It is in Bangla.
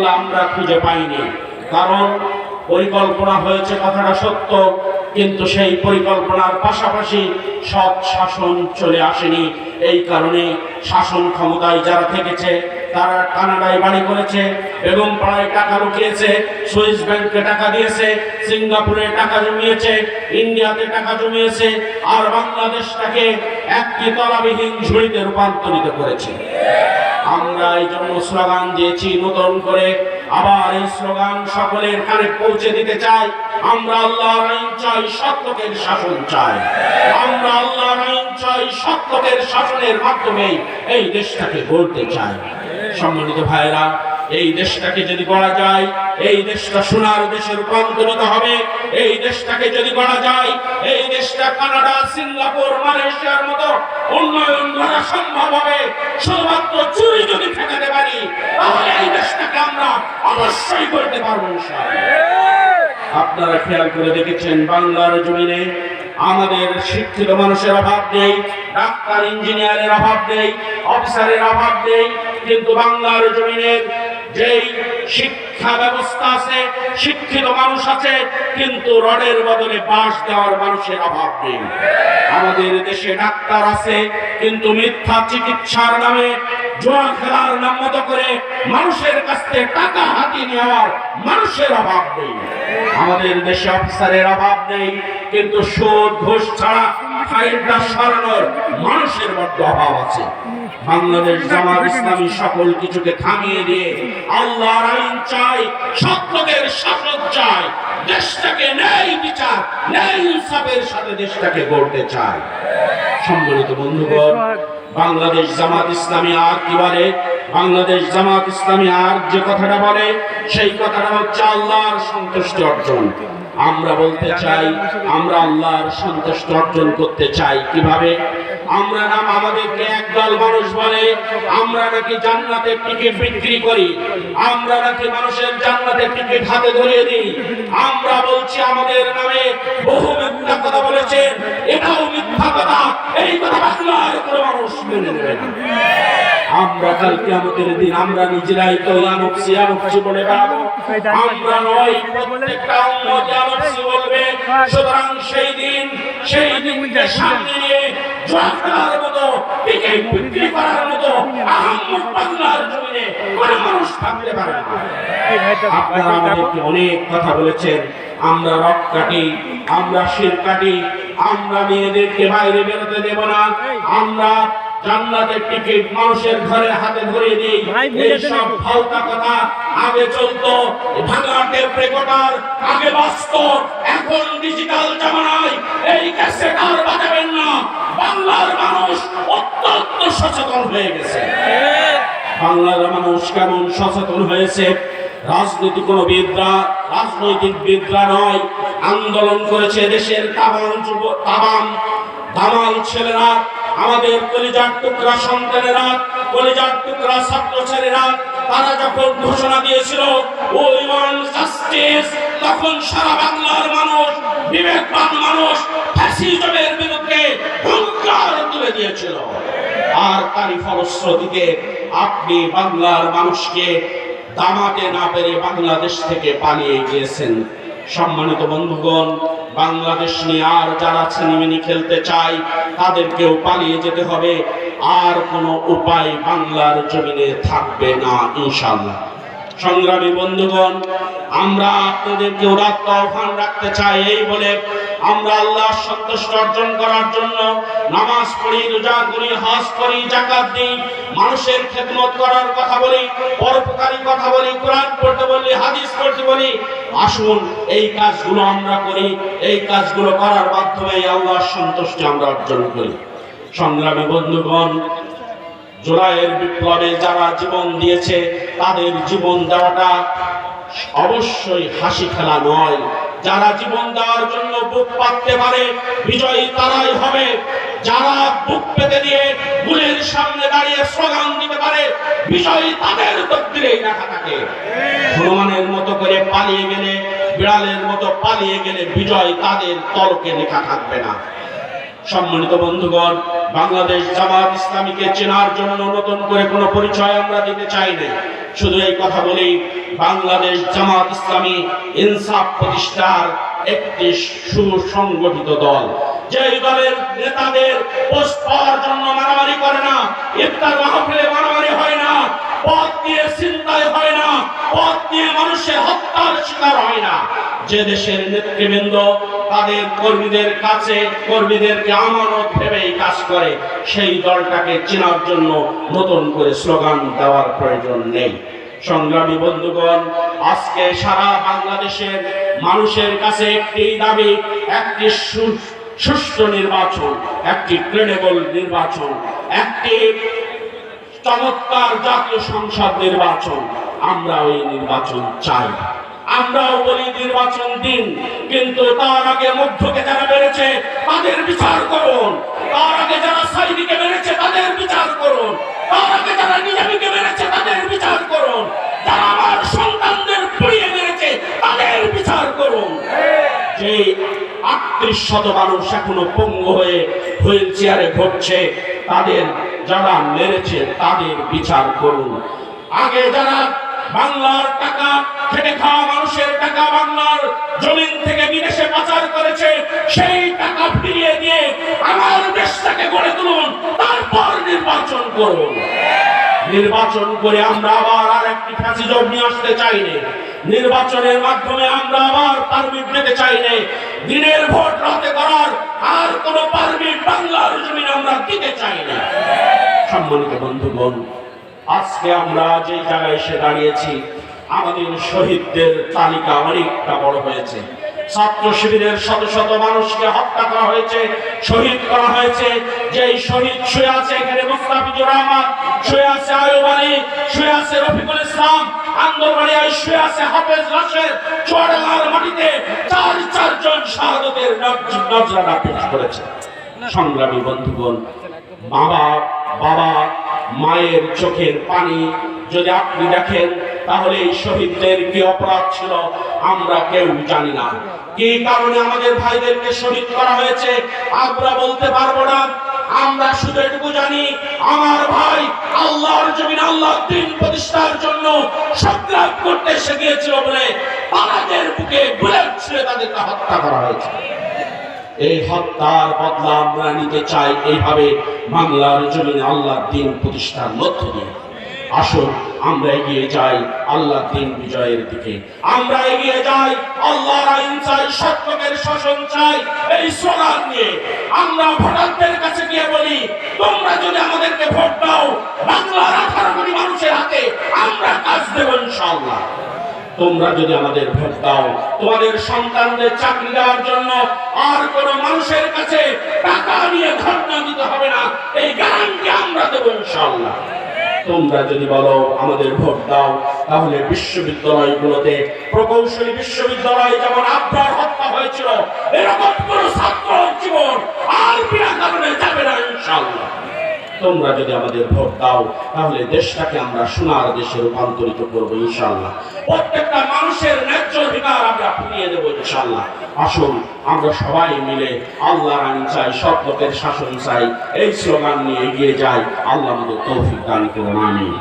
বাংলা আমরা খুঁজে পাইনি। কারণ পরিকল্পনা হয়েছে কথাটা সত্য, কিন্তু সেই পরিকল্পনার পাশাপাশি সৎ শাসন চলে আসেনি। এই কারণে শাসন ক্ষমতায় যারা থেকেছে, তারা কানাডায় বাড়ি করেছে এবং পাড়ায় টাকা লুকিয়েছে, সুইস ব্যাংকে টাকা দিয়েছে, সিঙ্গাপুরে টাকা জমিয়েছে, ইন্ডিয়াতে টাকা জমিয়েছে, আর বাংলাদেশটাকে একটি তলাবিহীন ঝুড়িতে রূপান্তরিত করেছে। আমরা এই জন্য স্লোগান দিয়েছি, নতুন করে আবার এই স্লোগান সকলের কানে পৌঁছে দিতে চাই। আমরা আল্লাহ আইন চাই, সত্যকের শাসন চাই। আমরা আল্লাহ আইন চাই, সত্যকের শাসনের মাধ্যমে এই দেশটাকে গড়তে চাই। সম্মানিত ভাইরা এই দেশটাকে যদি গড়া যায়, এই দেশটা সোনার দেশে রূপান্তরিত হবে এই দেশটাকে যদি গড়া যায়, এই দেশটা কানাডা, সিঙ্গাপুর, মালয়েশিয়ার মতো উন্নয়ন করা সম্ভব হবে শুধুমাত্র চুরি যদি ঠেকাতে পারি, তাহলে এই দেশটাকে আমরা অবশ্যই করতে পারব। আপনারা খেয়াল করে দেখেছেন, বাংলার জমিনে আমাদের শিক্ষিত মানুষের অভাব নেই, ডাক্তার, ইঞ্জিনিয়ারের অভাব নেই, অফিসারের অভাব নেই, কিন্তু বাংলার জমিনের যেই শিক্ষা ব্যবস্থা আছে, শিক্ষিত মানুষ আছে, কিন্তু রডের বদলে বাঁশ দেওয়ার মানুষের অভাব নেই। আমাদের দেশে ডাক্তার আছে, কিন্তু মিথ্যা চিকিৎসার নামে জোয়া খেলার নাম মতো করে মানুষের কাছ থেকে টাকা হাতিয়ে নেওয়ার মানুষের অভাব নেই। আমাদের দেশে অফিসারের অভাব নেই, কিন্তু সুদ, ঘোষ ছাড়া ফাইলটা সরানোর মানুষের মধ্যে অভাব আছে। বাংলাদেশ জামাত ইসলামী সকল কিছুকে থামিয়ে দিয়ে আল্লাহর আইন চাই সত্যকের শাসন চাই, দেশটাকে ন্যায় বিচার, ন্যায় ইনসাফের সাথে দেশটাকে গড়তে চায় সম্মানিত বন্ধুগণ, বাংলাদেশ জামাত ইসলামী আর কি বলে? বাংলাদেশ জামাত ইসলামী আর যে কথাটা বলে, সেই কথাটা হচ্ছে আল্লাহর সন্তুষ্টি অর্জন। আমরা বলতে চাই, আমরা আল্লাহর সন্তুষ্টি অর্জন করতে চাই কীভাবে? আমরা নাম আমাদেরকে একদল মানুষ বলে, আমরা নাকি জান্নাতের টিকিট বিক্রি করি, আমরা নাকি মানুষের জান্নাতের টিকিট হাতে ধরিয়ে দিই, আমরা বলছি আমাদের নামে বহু মিথ্যা কথা বলেছেন, এটাও মিথ্যা কথা, এই কথা বাংলার কোনো মানুষ মেনে নেবে আমরা কালকে আমাদের দিন আমরা নিজেরাই তো ইয়ানক্সি ইয়ানক্সি বলে বেড়াবো। আমরা নয়, প্রত্যেকটা উম্মত ইয়ানক্সি বলবে। সুতরাং সেই দিন, সেই দিনকে সামনে মতো বিক্রি করার মতো জমিনে কোন মানুষ থাকতে পারে আপনারা আমাদেরকে অনেক কথা বলেছেন, আমরা রক কাটি, আমরা শির কাটি, আমরা মেয়েদেরকে বাইরে বেরোতে দেব না, আমরা জান্নাতের টিকিট মানুষের ঘরের হাতে ধরিয়ে দিই। এই সব। ফালতা কথা আগে চলতো ভাঙা টেপ রেকর্ডার আগে বাঁচত এখন ডিজিটাল জামানায় এই ক্যাসেট আর বাজাবেন না। বাংলার মানুষ অত্যন্ত সচেতন হয়ে গেছে। বাংলার মানুষ কেমন সচেতন হয়েছে? রাজনীতি কোনো বিদ্যা রাজনৈতিক বিদ্যা নয় আন্দোলন করেছে দেশের তাবাম যুব তাবাম দামাল ছেলেরা। আমাদের কলিজার টুকরা সন্তানেরা, কলিজার টুকরা ছাত্র ছেলেরা তারা যখন ঘোষণা দিয়েছিল জাস্টিস তখন সারা বাংলার মানুষ, বিবেকবান মানুষ ফ্যাসিজমের বিরুদ্ধে হুঙ্কার তুলে দিয়েছিল। আর তারই ফলশ্রুতিতে আপনি বাংলার মানুষকে দামাতে না পেরে বাংলাদেশ থেকে পালিয়ে গিয়েছেন। সম্মানিত বন্ধুগণ, বাংলাদেশ নিয়ে আর যারা ছিনিমিনি খেলতে চায়, তাদেরকেও পালিয়ে যেতে হবে। আর কোনো উপায় বাংলার জমিনে থাকবে না ইনশাল্লাহ সংগ্রামী বন্ধুগণ, আমরা আপনাদেরকে উদাত্ত আহ্বান রাখতে চাই এই বলে আমরা আল্লাহ সন্তুষ্ট অর্জন করার জন্য নামাজ পড়ি, রোজা করি, হজ করি জাকাত দিই, মানুষের খেদমত করার কথা বলি, পরোপকারী কথা বলি, কোরআন পড়তে বলি, হাদিস পড়তে বলি, আসুন এই কাজগুলো আমরা করি, এই কাজগুলো করার মাধ্যমে আল্লাহর সন্তুষ্টি আমরা অর্জন করি। সংগ্রামী বন্ধুগণ, জুলাইয়ের বিপ্লবে যারা জীবন দিয়েছে তাদের জীবন দেওয়াটা অবশ্যই হাসি খেলা নয়। যারা জীবন দেওয়ার জন্য বুক পাততে পারে, বিজয়ী তারাই হবে। যারা বুক পেতে দিয়ে গুলের সামনে দাঁড়িয়ে স্লোগান দিতে পারে, বিজয়ী তাদের তকদিরেই লেখা থাকে। হনুমানের মতো করে পালিয়ে গেলে, বিড়ালের মতো পালিয়ে গেলে বিজয় তাদের তলকে লেখা থাকবে না। সম্মানিত বন্ধুগণ, বাংলাদেশ জামাত ইসলামীকে চেনার জন্য নতুন করে কোনো পরিচয় আমরা দিতে চাই না শুধু এই কথা বলি, বাংলাদেশ জামাত ইসলামী ইনসাফ প্রতিষ্ঠার একটি সুসংগঠিত দল। যে দলের নেতাদের পোস্ট পাওয়ার জন্য মারামারি করে না, ইফতার মাহফিলে মারামারি হয় না, পথ দিয়ে চিন্তায় হয় মানুষের কাছে সংগ্রামী বন্ধুগণ, আজকে সারা বাংলাদেশের মানুষের কাছে একটি দাবি, একটি সু- সুষ্ঠু নির্বাচন, একটি ক্রেডেবল নির্বাচন, একটি চমৎকার জাতীয় সংসদ নির্বাচন আমরা ওই নির্বাচন চাই। আমরাও বলি নির্বাচন দিন, কিন্তু তার আগে মধ্যকে যারা বেড়েছে তাদের বিচার করুন। তার আগে যারা সাইদিকে বেড়েছে তাদের বিচার করুন। তার আগে যারা নিজামীকে বেড়েছে তাদের বিচার করুন। যারা আমার সন্তানদের পুড়িয়ে মেরেছে, তাদের বিচার করুন। যে আটত্রিশ শত মানুষ এখনও পঙ্গু হয়ে, হুইল চেয়ারে ঘটছে তাদের যারা মেরেছে, তাদের বিচার করুন। আগে যারা বাংলার টাকা খেটে খাওয়া মানুষের টাকা বাংলার জমিন থেকে বিদেশে পাচার করেছে, সেই টাকা ফিরিয়ে দিয়ে আমার দেশটাকে গড়ে তুলুন, তারপর নির্বাচন করুন নির্বাচন করে আমরা আবার আর একটি ফ্যাসিজম নিয়ে আসতে চাই নির্বাচনের মাধ্যমে আমরা আবার পারমিট পেতে চাই দিনের ভোট রাতে করার আর কোন পারমিট বাংলার জমিন আমরা দিতে চাই না সম্মানিত বন্ধুগণ আজকে আমরা যে জায়গায় এসে দাঁড়িয়েছি আমাদের শহীদদের তালিকা অনেকটা বড় হয়েছে। ছাত্র শিবিরের শত শত মানুষকে হত্যা করা হয়েছে শহীদ করা হয়েছে। যে শহীদ শুয়ে আছে এখানে মুস্তাফিজুর রহমান শুয়ে আছে আয়ুব আলী শুয়ে আছে রফিকুল ইসলাম আন্দরবাড়িয়ায় শুয়ে আছে হাফেজ রাশেদ চুয়াডাঙ্গার মাটিতে চার চারজন শাহাদতের নজ- নজরানা পেশ করেছে। সংগ্রামী বন্ধুগণ বাবা বাবা মায়ের চোখের পানি যদি আপনি দেখেন, তাহলে এই শহীদদের কি অপরাধ ছিল? আমরা কেউ জানি না। কি কারণে আমাদের ভাইদেরকে শহীদ করা হয়েছে? আমরা বলতে পারব না। আমরা শুধু এটুকু জানি, আমার ভাই আল্লাহর জমিন আল্লাহ দিন প্রতিষ্ঠার জন্য সংগ্রাম করতে এসে গিয়েছিল বলে তাদের বুকে বুলেট ছুঁড়ে তাদেরকে হত্যা করা হয়েছে। এই হত্যার বদলা আমরা নিতে চাই এইভাবে বাংলার জমিনে আল্লাহর দিন প্রতিষ্ঠার মধ্য দিয়ে আসুন, আমরা এগিয়ে যাই আল্লাহ দিন বিজয়ের দিকে। আমরা এগিয়ে যাই আল্লাহর আইন চাই সত্যকের শাসন চাই, এই স্লোগান নিয়ে। আমরা ভোটারদের কাছে গিয়ে বলি, তোমরা যদি আমাদেরকে ভোট দাও, বাংলার আঠারো কোটি মানুষের হাতে আমরা কাজ দেবো ইনশাআল্লাহ। তোমরা যদি আমাদের ভোট দাও, তোমাদের সন্তানদের চাকরি দেওয়ার জন্য আর কোন মানুষের কাছে টাকা নিয়ে ধর্ণা দিতে হবে না। এই গ্যারান্টি আমরা দেবো ইনশাল্লাহ তোমরা যদি বলো আমাদের ভোট দাও, তাহলে বিশ্ববিদ্যালয়গুলোতে প্রকৌশলী বিশ্ববিদ্যালয় যেমন আব্রার হত্যা হয়েছিল এরকম কোন ছাত্র জীবন আর বিনা কারণে যাবে না ইনশাআল্লাহ তোমরা যদি আমাদের ভোট দাও, তাহলে দেশটাকে আমরা সোনার দেশে রূপান্তরিত করব ইনশাল্লাহ প্রত্যেকটা মানুষের ন্যায্য অধিকার আমরা ফিরিয়ে দেবো ইনশাল্লাহ আসুন, আমরা সবাই মিলে আল্লাহ আইন চাই, সব লোকের শাসন চাই, এই স্লোগান নিয়ে এগিয়ে যাই। আল্লাহ আমাদের তৌফিক দান করুন, আমিন।